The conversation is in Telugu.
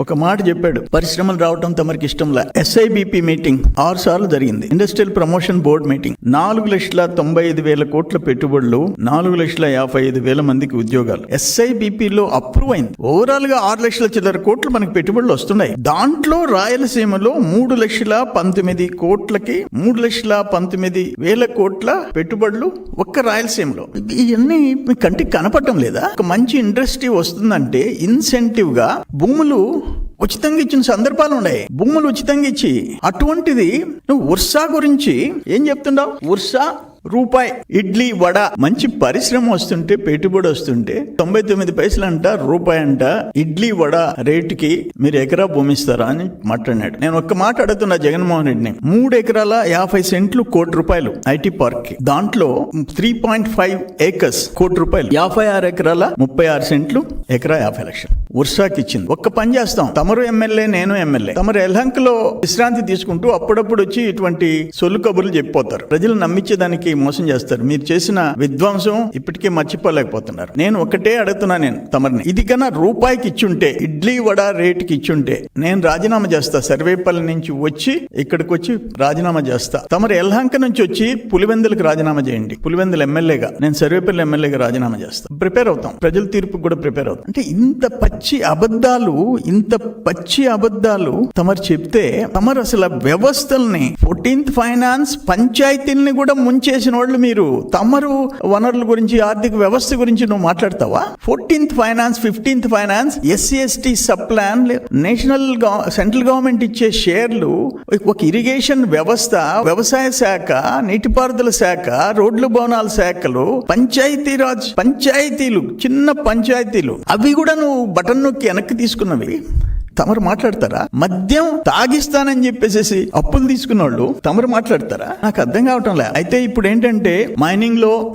ఒక మాట చెప్పాడు. పరిశ్రమలు రావడం తమరికి ఇష్టంలా ఎస్ఐబిపి మీటింగ్ ఆరు సార్లు జరిగింది. ఇండస్ట్రియల్ ప్రమోషన్ బోర్డు మీటింగ్ నాలుగు లక్షల తొంభై ఐదు వేల కోట్ల పెట్టుబడులు నాలుగు లక్షల యాభై ఐదు వేల మందికి ఉద్యోగాలు. ఎస్ఐబిపిలో అప్రూవ్ అయింది. ఓవరాల్గా ఆరు లక్షల చిల్లర కోట్లు మనకి పెట్టుబడులు వస్తున్నాయి. దాంట్లో రాయలసీమలో మూడు లక్షల పంతొమ్మిది కోట్లకి మూడు లక్షల పంతొమ్మిది వేల కోట్ల పెట్టుబడులు ఒక్క రాయలసీమలో. ఇవన్నీ మీ కంటికి కనపడటం లేదా? ఒక మంచి ఇండస్ట్రీ వస్తుందంటే ఇన్సెంటివ్గా భూములు ఉచితంగా ఇచ్చిన సందర్భాలు ఉన్నాయి. భూములు ఉచితంగా ఇచ్చి అటువంటిది నువ్వు ఉర్సా గురించి ఏం చెప్తుండవు? ఉర్సా రూపాయి ఇడ్లీ వడ. మంచి పరిశ్రమ వస్తుంటే పెట్టుబడి వస్తుంటే తొంభై తొమ్మిది పైసలు అంట రూపాయి అంట ఇడ్లీ వడ రేటుకి మీరు ఎకరా భూమి ఇస్తారా అని మాట్లాడినాడు. నేను ఒక్క మాట అడుగుతున్నా జగన్మోహన్ రెడ్డిని. మూడు ఎకరాల యాభై సెంట్లు కోటి రూపాయలు ఐటీ పార్క్కి దాంట్లో త్రీ పాయింట్ ఫైవ్ ఏకర్స్ కోటి రూపాయలు. యాభై ఆరు ఎకరాల ముప్పై ఆరు సెంట్లు ఎకరా యాభై లక్షలు. ఉర్సాకి ఇచ్చింది ఒక్క పని చేస్తాం. తమరు ఎమ్మెల్యే నేను ఎమ్మెల్యే. తమరు ఎల్హంకలో విశ్రాంతి తీసుకుంటూ అప్పుడప్పుడు వచ్చి ఇటువంటి సొల్లు కబుర్లు చెప్పిపోతారు. ప్రజలు నమ్మించేదానికి మోసం చేస్తారు. మీరు చేసిన విధ్వంసం ఇప్పటికే మర్చిపోలేకపోతున్నారు. నేను ఒకటే అడుగుతున్నా నేను తమరిని. ఇది కన్నా రూపాయికి ఇచ్చుంటే ఇడ్లీ వడ రేటుకి ఇచ్చుంటే నేను రాజీనామా చేస్తా. సర్వేపల్లి నుంచి వచ్చి ఇక్కడికి వచ్చి రాజీనామా చేస్తా. తమరు ఎల్హంక నుంచి వచ్చి పులివెందులకు రాజీనామా చేయండి. పులివెందులు ఎమ్మెల్యేగా నేను సర్వేపల్లి ఎమ్మెల్యేగా రాజీనామా చేస్తా. ప్రిపేర్ అవుతాం. ప్రజల తీర్పుకు కూడా ప్రిపేర్ అవుతాం. అంటే ఇంత పచ్చి అబద్ధాలు ఇంత పచ్చి అబద్ధాలు తమరు చెప్తే తమరు అసలు వ్యవస్థల్ని ఫోర్టీన్త్ ఫైనాన్స్ పంచాయతీల్ని కూడా ముంచేసిన వాళ్ళు మీరు. తమరు వనరుల గురించి ఆర్థిక వ్యవస్థ గురించి నువ్వు మాట్లాడతావా? Fourteenth finance fifteenth finance SC ST sub plan national central government ఇచ్చే షేర్లు ఒక ఇరిగేషన్ వ్యవస్థ వ్యవసాయ శాఖ నీటిపారుదల శాఖ రోడ్లు భవనాల శాఖలు పంచాయతీరాజ్ పంచాయతీలు చిన్న పంచాయతీలు అవి కూడా నువ్వు బటన్ నొక్కి వెనక్కి తీసుకున్నవి. తమరు మాట్లాడతారా? మద్యం తాగిస్తానని చెప్పేసి అప్పులు తీసుకున్న వాళ్ళు తమరు మాట్లాడతారా? నాకు అర్థం కావటం లే అయితే ఇప్పుడు ఏంటంటే మైనింగ్లో